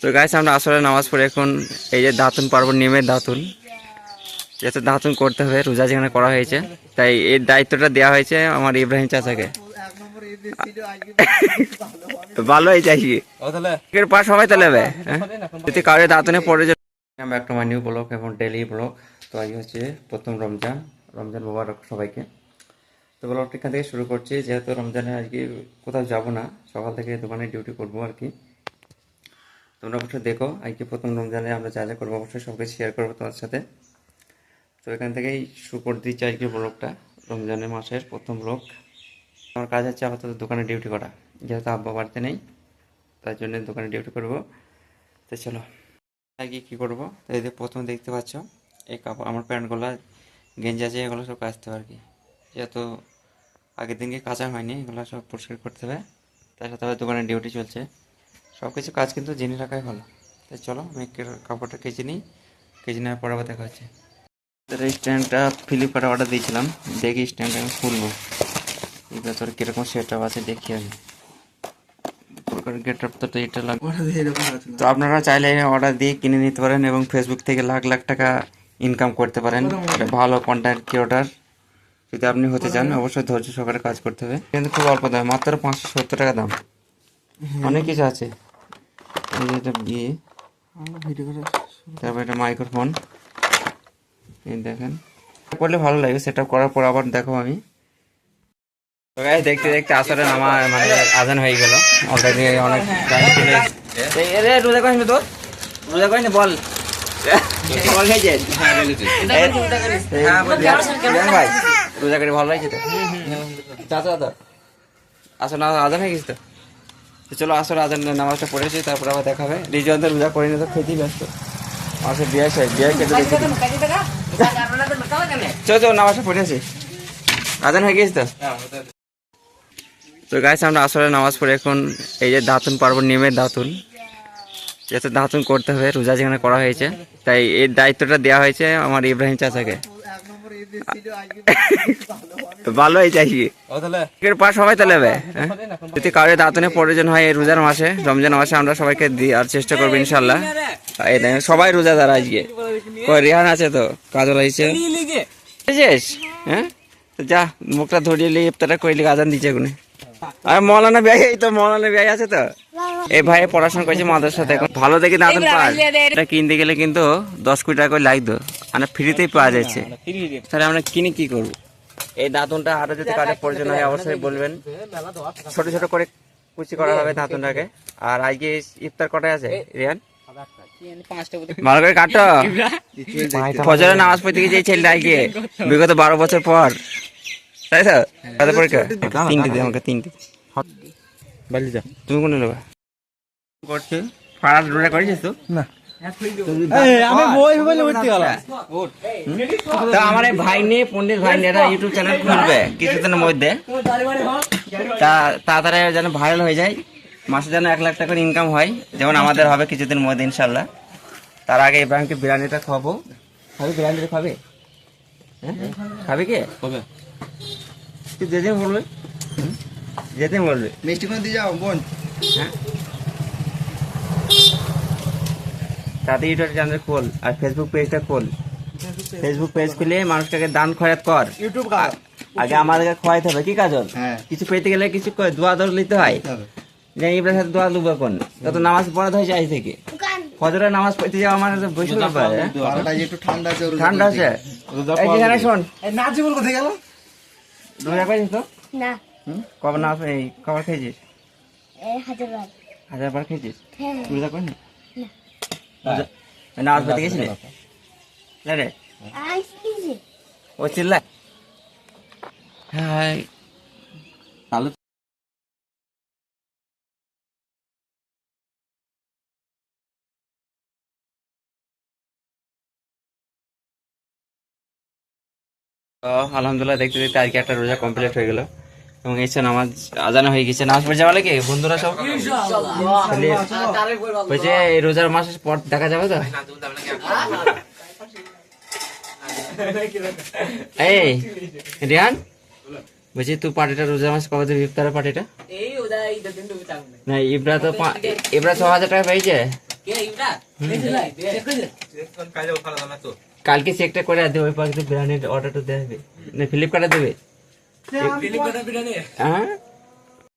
তো গাইস আমরা আসলে নামাজ পড়ে এখন এই যে দাঁতুন পারব নিমের দাঁতুন। যেহেতু দাঁতুন করতে হবে রোজা যেখানে করা হয়েছে তাই এই দায়িত্বটা দেওয়া হয়েছে আমার ইব্রাহিম চাচাকে। ভালো হয়েছে আর কি। এর পর সবাই তো নেবে হ্যাঁ? যদি কারোর দাঁতনে পড়ে যায়। আমরা একটা নিউ ব্লগ এবং ডেলি ব্লগ তো আজ হচ্ছে প্রথম রমজান রমজান মোবারক সবাইকে। তো ব্লগটা এখান থেকে শুরু করছি যেহেতু রমজানে আজকে কোথাও যাব না সকাল থেকে দোকানে ডিউটি করব আর কি। তোমরা অবশ্যই দেখো আজকে প্রথম রমজানে আমরা যা যা করব অবশ্যই সবকে শেয়ার করব তোমার সাথে। তো এখান থেকেই শুরু করে দিচ্ছি আজকে ব্লগটা, রমজানের মাসের প্রথম ব্লগ। আমার কাজ হচ্ছে আপাতত দোকানে ডিউটি করা, যেহেতু আব্বা বাড়িতে নেই, তার জন্য দোকানে ডিউটি করব। তো চলো আগে কী করব? তো যে প্রথমে দেখতে পাচ্ছ, এই কাপড়, আমার প্যান্টগুলো গেঞ্জি আছে এগুলো সব কাচতে হবে আর কি। যেহেতু আগের দিনকে কাঁচা হয়নি, এগুলো সব পরিষ্কার করতে হবে, তার সাথে আবার দোকানে ডিউটি চলছে। সব কিছু কাজ কিন্তু জেনে রাখাই ভালো। তাই চলো আমি কাপড়টা কেচে নিই। কেচে নেওয়ার পর আবার দেখা হচ্ছে। এই স্ট্যান্ডটা ফ্লিপকার্টে অর্ডার দিয়েছিলাম। দেখি স্ট্যান্ডটা আমি খুলবো। এই ভেতরে কীরকম সেট আপ আছে দেখি আমি। গেট আপ তো এটা লাগবে তো আপনারা চাইলে অর্ডার দিয়ে কিনে নিতে পারেন এবং ফেসবুক থেকে লাখ লাখ টাকা ইনকাম করতে পারেন। একটা ভালো কন্টেন্ট ক্রিয়েটার যদি আপনি হতে চান অবশ্যই ধৈর্য সহকারে কাজ করতে হবে। কিন্তু খুব অল্প দাম মাত্র পাঁচশো সত্তর টাকা দাম। অনেক কিছু আছে। এই যে এটা বিয়ে তারপর এটা মাইক্রোফোন এই দেখেন। করলে ভালো লাগে সেটা করার পর আবার দেখো আমি। তো দেখতে দেখতে আসলে আমার মানে আজান হয়ে গেল। অলরেডি অনেক টাইম চলে এসেছে। এ রে, রোজা রোজা বল। ভাই। রোজা করে ভালো লাগছে তো? চাচা তো আসলে আজান হয়ে গেছে তো? তো চলো আসলে আজান নামাজটা পড়েছি তারপর আবার দেখা হবে। তো রোজা করিনি তো খেতেই ব্যস্ত। আসলে বিয়ে শেষ বিয়ে খেতে চলো চলো, নামাজটা পড়েছি আজান হয়ে গেছে তো? তো গাইস আমরা আসলে নামাজ পড়ে এখন এই যে দাঁতুন পারব নিমের দাঁতুন। যাতে দাঁতুন করতে হবে, রোজা যেখানে করা হয়েছে। তাই এই দায়িত্বটা দেওয়া হয়েছে আমার ইব্রাহিম চাচাকে। ভালো এর সবাই তো নেবে হ্যাঁ? যদি কারোর দাঁতনে প্রয়োজন হয় এই রোজার মাসে রমজান মাসে আমরা সবাইকে চেষ্টা করব ইনশাল্লাহ এই সবাই রোজাদার আজকে। রেহান আছে তো? কাজল হ্যাঁ? যা মুখটা ধরিয়ে নিয়ে ইফতারটা করে লিখে আজান দিচ্ছে এগুলো আর মৌলানা ভাই এই তো মৌলানা ভাই আছে তো? এই ভাই পড়াশোনা করছে মাদ্রাসাতে। এখন ভালো দেখে দাঁতন পায় এটা কিনতে গেলে কিন্তু দশ কোটি টাকা করে লাগতো মানে ফ্রিতেই পাওয়া যাচ্ছে। তাহলে আমরা কিনে কি করব? এই দাঁতনটা আরও যদি কারও প্রয়োজন হয় অবশ্যই বলবেন। ছোট ছোট করে কুচি করা হবে দাঁতনটাকে। আর আজকে ইফতার কটায় আছে? রিয়ান? ভালো করে কাটো। ফজরের নামাজ পড়তে গিয়ে যে ছেলেটা আজকে বিগত বারো বছর পর। তাই তো? তাদের পরীক্ষা? তিনটে দে আমাকে তিনটে। বালি যা। তুমি কোনে নেবা? করছে? পাড়া রোডা করেছিস তো? না। আমি বই বলে উঠতে গেলাম। তো আমার এই ভাই নিয়ে পণ্ডিত ভাই নিয়ে ইউটিউব চ্যানেল খুলবে কিছুদিনের মধ্যে। তা তাড়াতাড়ি যেন ভাইরাল হয়ে যায়। মাসে যেন এক লাখ টাকা করে ইনকাম হয়। যেমন আমাদের হবে কিছুদিন মধ্যে ইনশাল্লাহ তার আগে ইব্রাহিমকে বিরিয়ানিটা খাব। খাবি বিরিয়ানিটা খাবে? হ্যাঁ? খাবি কে? কবে? তুই যেদিন বলবে? যেদিন বলবে। মিষ্টি কোন দিয়ে যাও বোন। হ্যাঁ? তাতে ইউটিউব চ্যানেল খোল আর ফেসবুক পেজটা খোল। ফেসবুক পেজ খুলে মানুষটাকে দান খয়াত কর। ইউটিউব আগে আমাদেরকে খোয়াইতে হবে কি কাজল হ্যাঁ। কিছু পেতে গেলে কিছু দোয়া দর নিতে হয়। যে ইব্রাহিম সাথে দোয়া লুব এখন তত নামাজ পড়া হয়েছে আজ থেকে। ফজরের নামাজ পড়তে যাওয়া মানে তো বৈশাখ হ্যাঁ? একটু ঠান্ডা আছে ঠান্ডা আছে? এই যেখানে শোন। নাজিবুল কোথায় গেল? রোজা করেছিস তো? না। কবে নামাজ এই কবার খেয়েছিস এ হাজারবার। হাজার বার খেয়েছিস হ্যাঁ। রোজা করিনি রোজা- নামাজ পড়তে গেছিলি? না রে। ও চিল্লা তাহলে আলহামদুলিল্লাহ দেখতে দেখতে আজকে একটা রোজা কমপ্লিট হয়ে গেল। এবং এসে নামাজ আজানো হয়ে গেছে নামাজ পড়ে যাওয়া লাগে? বন্ধুরা সব? বলছে এই রোজার মাসের পর দেখা যাবে তো? এই রিয়ান? বলছি তুই পার্টিটা রোজার মাসে কবে দেবি? ইফতারের পার্টিটা? না ইব্রা তো পা- ইব্রা ছ হাজার টাকা পেয়েছে। কালকে চেকটা করে দেবে ওই পাশে বিরিয়ানির অর্ডারটা দেবে। না ফ্লিপকার্টে দেবে। হ্যাঁ